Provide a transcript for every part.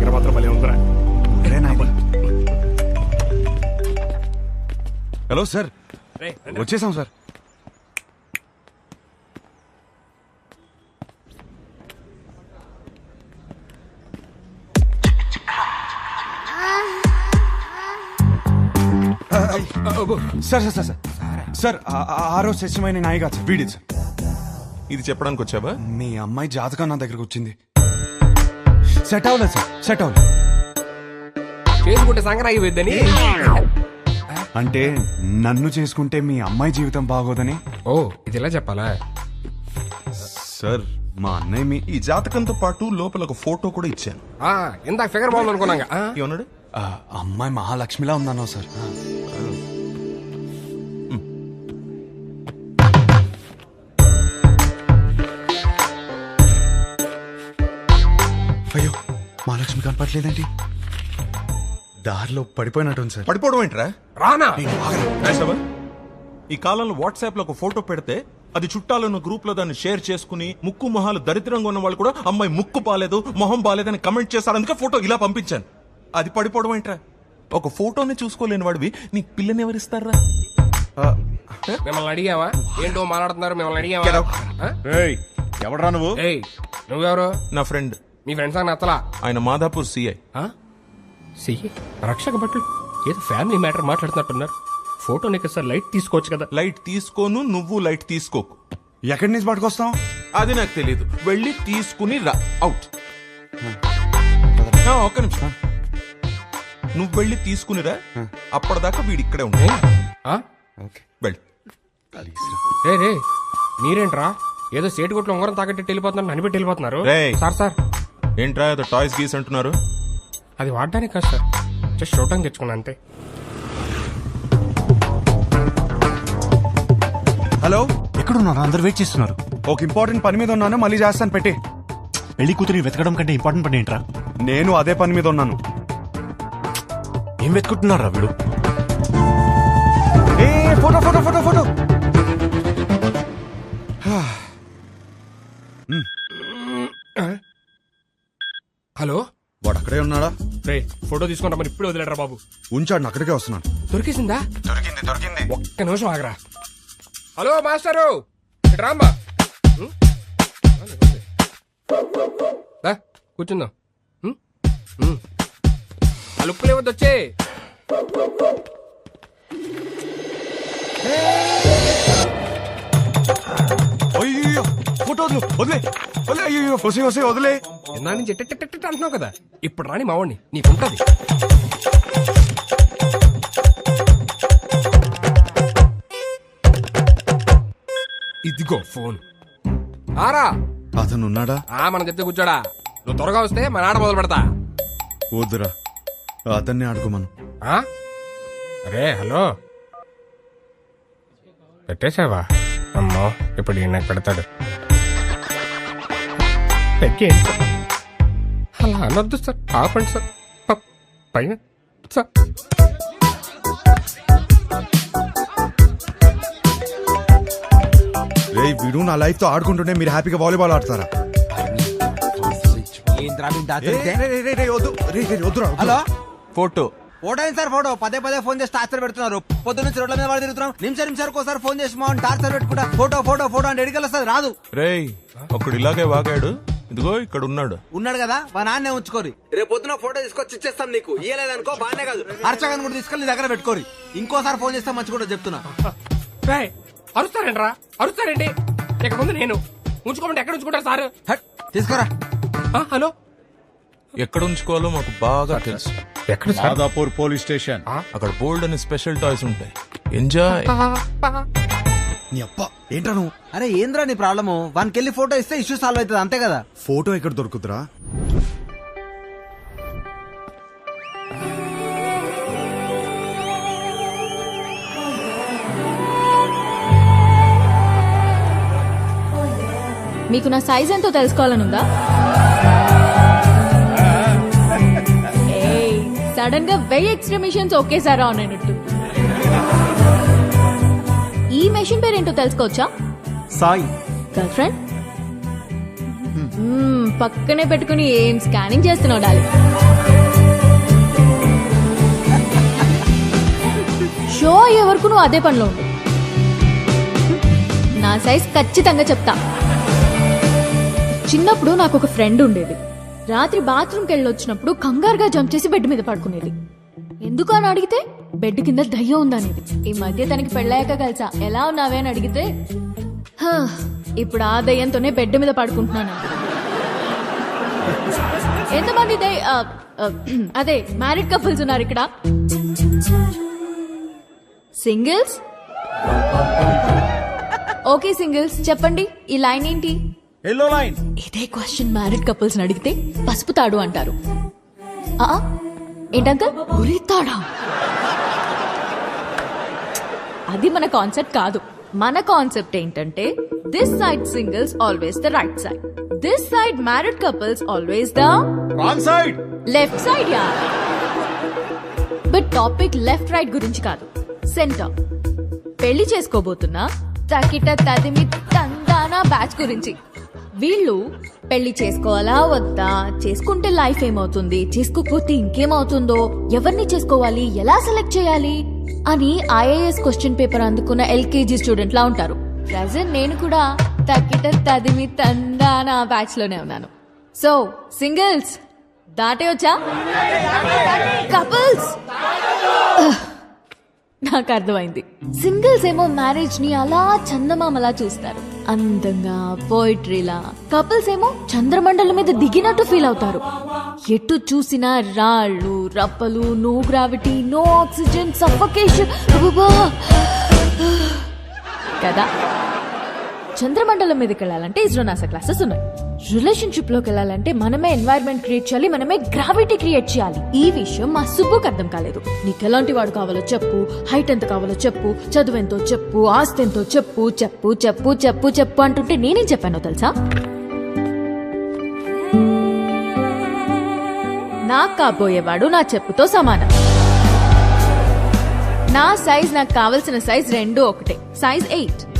దగ్గర మాత్రం భలే ఉందిరా. Hello sir. వచ్చేసాం sir. Sir sir sir sir. ఆరో శశిమైన నాయి కాదు సార్. వీడి సార్. ఇది చెప్పడానికి వచ్చావా మీ అమ్మాయి జాతకం నా దగ్గరకు వచ్చింది. సెట్ అవ్వలేదు సార్? సెట్ అవ్వలేదు చేసుకుంటే సంక్రాంతి పోయిద్దని అంటే నన్ను చేసుకుంటే మీ అమ్మాయి జీవితం బాగోదని? ఓ ఇది ఇలా చెప్పాలా? సార్ మా అన్నయ్య మీ ఈ జాతకంతో పాటు లోపల ఒక ఫోటో కూడా ఇచ్చాను. ఆ, ఇందాక ఫిగర్ బాగుంది అనుకున్నాగా ఆ, ఏమన్నాడు? ఆ, అమ్మాయి మహాలక్ష్మిలా ఉందన్నావు సార్. మహాలక్ష్మి కనపట్లేదండి దారిలో పడిపోయినట్టుంది సార్. పడిపోవడం ఏంట్రా? రానా? ఈ కాలంలో వాట్సాప్లో ఒక ఫోటో పెడితే అది చుట్టాలను గ్రూప్లో దాన్ని షేర్ చేసుకుని ముక్కు మొహాలు దరిద్రంగా ఉన్న వాళ్ళు కూడా అమ్మాయి ముక్కు బాలేదు మొహం బాలేదని కమెంట్ చేశారు అందుకే ఫోటో ఇలా పంపించాను. అది పడిపోవడం ఏంట్రా? ఒక ఫోటోని చూసుకోలేని వాడివి నీ పిల్లని ఎవరిస్తారా? మిమ్మల్ని అడిగావా? ఏంటో మాట్లాడుతున్నారు మిమ్మల్ని అడిగావా? ఎవడ్రా నువ్వు? నువ్వెవరు? నా ఫ్రెండ్. మీ ఫ్రెండ్స్ అని నచ్చలా ఆయన మాధాపూర్ సిఐ ఆ? సియ్యి రక్షక భటులు? ఏదో ఫ్యామిలీ మ్యాటర్ మాట్లాడుతున్నట్టున్నారు. ఫోటో నీకు సార్ లైట్ తీసుకోవచ్చు కదా. లైట్ తీసుకోను నువ్వు లైట్ తీసుకోకు. ఎక్కడి నుంచి పట్టుకొస్తాం అది నాకు తెలియదు వెళ్ళి తీసుకుని రా. అవుట్ ఒక్క నిమిషం. నువ్వు వెళ్ళి తీసుకునిరా అప్పటిదాకా వీడి ఇక్కడే? ఓకే. వెళ్ళి. రే రే మీరేంట్రా? ఏదో సేటు కొట్లు ఉంగరం తాకట్టి వెళ్ళిపోతున్నారు ననిపెట్టి వెళ్ళిపోతున్నారు. Sir sir. ఏంట్రా ఏదో టాయ్స్ గీస్ అంటున్నారు? అది వాడడానికి కాదు సార్. జస్ట్ చూడటానికి తెచ్చుకున్నా అంతే. హలో? ఎక్కడున్నారు? అందరు వెయిట్ చేస్తున్నారు. ఒక ఇంపార్టెంట్ పని మీద ఉన్నాను మళ్ళీ చేస్తాను పెట్టి. పెళ్ళి కూతురిని వెతకడం కంటే ఇంపార్టెంట్ పని ఏంట్రా? నేను అదే పని మీద ఉన్నాను. ఏం వెతుకుంటున్నారా వీడు? హలో? వాడు అక్కడే ఉన్నాడా? రే ఫోటో తీసుకుంటా మరి ఇప్పుడే వదిలేడరా బాబు. ఉంచాడు అక్కడికే వస్తున్నాను దొరికేసిందా? దొరికింది దొరికింది. ఒక్క నిమిషం ఆగరా. Hello master! ఇటు రామ్మా. ఉం? దా, కూర్చుందాం. ఉం? ఉం. ఆ లుక్కులు ఇవ్వద్దు వచ్చే ఫోటో వదిలు వదిలే వదిలే అయ్యో వసే వసే వదిలే. ఇందా నుంచి ఎట్ట అంటున్నావు కదా. ఇప్పుడు రాని మావాడిని నీకుంటది. ఇదిగో ఫోన్. ఆరా. అతను ఉన్నాడా ఆ మనం చెప్తే కూర్చోడా. నువ్వు త్వరగా వస్తే మన ఆట మొదలు పెడతా. వద్దురా. అతన్ని ఆడుకోమను. ఆ? అరే హలో. పెట్టేశావా? అమ్మో ఇప్పుడు ఈయన నాకు పెడతాడు. సార్. అలా అనొద్దు సార్. ఆపండి సార్. ప- పైన. సార్. రే వీడు నా లైఫ్తో ఆడుకుంటుంటే మీరు హ్యాపీగా వాలీబాల్ ఆడతారా? రే, రే, రే, రే, రే, రే. హలో? ఫోటో. ఫోటో ఏంటి సార్ ఫోటో. పదే పదే ఫోన్ చేసి టార్చర్ పెడుతున్నారు. పొద్దు నుంచి రోడ్ల మీద వాడు తిరుగుతున్నాం. నిమిషం నిమిషానికి ఒకసారి ఫోన్ చేసి మా టార్చర్ పెట్టుకుంటా. ఫోటో ఫోటో ఫోటో అంటే ఎడికల్ వస్తుంది రాదు. రేయ్ ఒకడు ఇలాగే వాగాడు. ఇదిగో ఇక్కడ ఉన్నాడు. ఉన్నాడు కదా మా నాన్నే ఉంచుకోరి. రేపు పొద్దున ఫోటో తీసుకొచ్చి ఇచ్చేస్తాం నీకు. ఇయ్యలేదనుకో బాగానే కాదు. అర్చకన్ కూడా తీసుకెళ్ళి నీ దగ్గర పెట్టుకోరి. ఇంకోసారి ఫోన్ చేస్తే మంచి కూడా చెప్తున్నా. రేయ్, అరుస్తారేంట్రా? అరుస్తారేంటి? ఇక ముందు నేను. ఉంచుకోమంటే ఎక్కడ ఉంచుకుంటారు సార్? హట్, తీసుకురా. ఆ, హలో? ఎక్కడ ఉంచుకోవాలో మాకు బాగా తెలుసు. ఎక్కడ సార్? Madhapur police station. అక్కడ బోల్డ్ అని స్పెషల్ టాయ్స్ ఉంటాయి. ఎంజాయ్ నీ అప్ప ఏంట్రా నువ్వు? అరే ఏంద్రా నీ ప్రాబ్లము? వానికి వెళ్ళి ఫోటో ఇస్తే ఇష్యూ సాల్వ్ అవుతుంది అంతే కదా? ఫోటో ఎక్కడ దొరుకుతురా? మీకు నా సైజ్ ఎంతో తెలుసుకోవాలనుందా? సడన్గా వెయ్యి ఎక్స్ట్రా మిషన్స్ ఒకేసారి ఆన్ అయినట్టు. ఈ మెషిన్ పేరేంటో తెలుసుకోవచ్చా? సాయి. గర్ల్ ఫ్రెండ్ పక్కనే పెట్టుకుని ఏం స్కానింగ్ చేస్తున్నావు డాలి? షో అయ్యే వరకు నువ్వు అదే పనిలో ఉండు. నా సైజ్ ఖచ్చితంగా చెప్తా. చిన్నప్పుడు నాకు ఒక ఫ్రెండ్ ఉండేది. రాత్రి బాత్రూమ్కి వెళ్ళి వచ్చినప్పుడు కంగారుగా జంప్ చేసి బెడ్ మీద పడుకునేది. ఎందుకు అని అడిగితే బెడ్ కింద దయ్యం ఉందనేది. ఈ మధ్య తనకి పెళ్ళాక కలిసా. ఎలా ఉన్నావే అని అడిగితే "హా, ఇప్పుడు ఆ దయ్యంతోనే బెడ్ మీద పడుకుంటున్నాను. ఎంతమంది ఆ, అదే మ్యారీడ్ కపుల్స్ ఉన్నారు ఇక్కడ. సింగిల్స్? Okay singles. చెప్పండి ఈ లైన్ ఏంటి? ఎల్లో లైన్ ఇదే క్వశ్చన్ మ్యారీడ్ కపుల్స్ అడిగితే పసుపు తాడు అంటారు. ఏంటంకల్? ఉరితాడా అది మన కాన్సెప్ట్ కాదు. మన కాన్సెప్ట్ ఏంటంటే this side singles always the right side this side married couples always the wrong side left side ya but topic left right గురించి కాదు. సెంటర్ పెళ్ళి చేసుకోబోతున్నా తకిట తదిమి తందానా బ్యాచ్ గురించి. వీళ్ళు పెళ్ళి చేసుకోవాలా వద్దా? చేసుకుంటే లైఫ్ ఏమవుతుంది? చేసుకోకపోతే ఇంకేమవుతుందో? ఎవరిని చేసుకోవాలి? ఎలా సెలెక్ట్ చేయాలి? అని ఐఏఎస్ క్వశ్చన్ పేపర్ అందుకున్న ఎల్కేజీ స్టూడెంట్ లా ఉంటారు. ప్రజెంట్ నేను కూడా తక్కిట తదిమి తందానా బ్యాచ్లోనే ఉన్నాను. సో సింగిల్స్ దాటే వచ్చా కపుల్స్ నాకు అర్థమైంది సింగిల్స్ ఏమో మ్యారేజ్ని అలా చందమామలా చూస్తారు. అందంగా పోయిట్రీలా కపుల్స్ ఏమో చంద్రమండలం మీద దిగినట్టు ఫీల్ అవుతారు. ఎటు చూసినా రాళ్ళు రప్పలు no gravity no oxygen suffocation కదా? చంద్రమండలం మీదకి వెళ్ళాలంటే ఇస్రో నాసా క్లాసెస్ ఉన్నాయి. రిలేషన్షిప్లోకి వెళ్ళాలంటే మనమే ఎన్వైర్న్మెంట్ క్రియేట్ చేయాలి మనమే గ్రావిటీ క్రియేట్ చేయాలి. ఈ విషయం మా సుబ్బుకి అర్థం కాలేదు. నీకు ఎలాంటి వాడు కావాలో చెప్పు హైట్ ఎంత కావాలో చెప్పు చదువు ఎంతో చెప్పు ఆస్తి ఎంతో చెప్పు చెప్పు చెప్పు చెప్పు చెప్పు అంటుంటే నేనేం చెప్పానో తెలుసా? నాకు కాబోయేవాడు నా చెప్పుతో సమానం. నా సైజ్ నాకు కావలసిన సైజ్ రెండు ఒకటే. Size eight.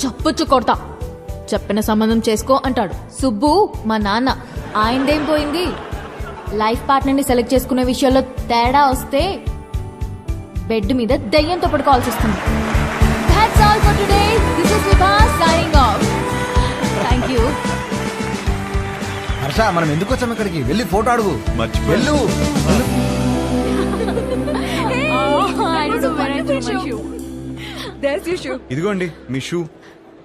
చప్పుచ్చు కొడతా చెప్పిన సంబంధం చేసుకో అంటాడు సుబ్బు మా నాన్న ఆయనదేం పోయింది లైఫ్ పార్ట్నర్ని సెలెక్ట్ చేసుకునే విషయాల్లో తేడా వస్తే బెడ్ మీద దయ్యంతో పడుకోవాల్సి వస్తుంది That's all for today. This is Vibha signing off. Thank you. Harsha మనం ఎందుకు వచ్చాం ఇక్కడికి వెళ్ళి ఫోటో అడుగు మర్చిపోయి వెళ్ళు Oh, I don't know where I threw my shoe. There's your shoe. ఇదిగోండి మీ shoe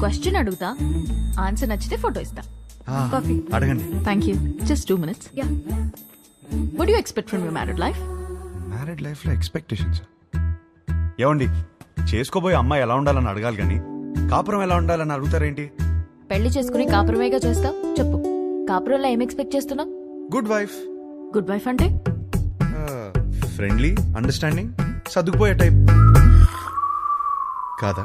క్వశ్చన్ అడుగుతా. ఆన్సర్ నచ్చితే ఫోటో ఇస్తా. కాఫీ అడగండి. Thank you just two minutes ya would you expect from your married life married లైఫ్లో expectations ఏమండి చేసుకోబోయే అమ్మాయి ఎలా ఉండాలని అడగాలి కానీ కాపురం ఎలా ఉండాలని అడుగుతారేంటి? పెళ్ళి చేసుకుని కాపురమేగా చేస్తావు? చెప్పు. కాపురంలో ఏం ఎక్స్పెక్ట్ చేస్తున్నావు? గుడ్ వైఫ్ గుడ్ వైఫ్ అంటే? ఫ్రెండ్లీ అండర్స్టాండింగ్ సర్దుకుపోయే టైప్ కాదా?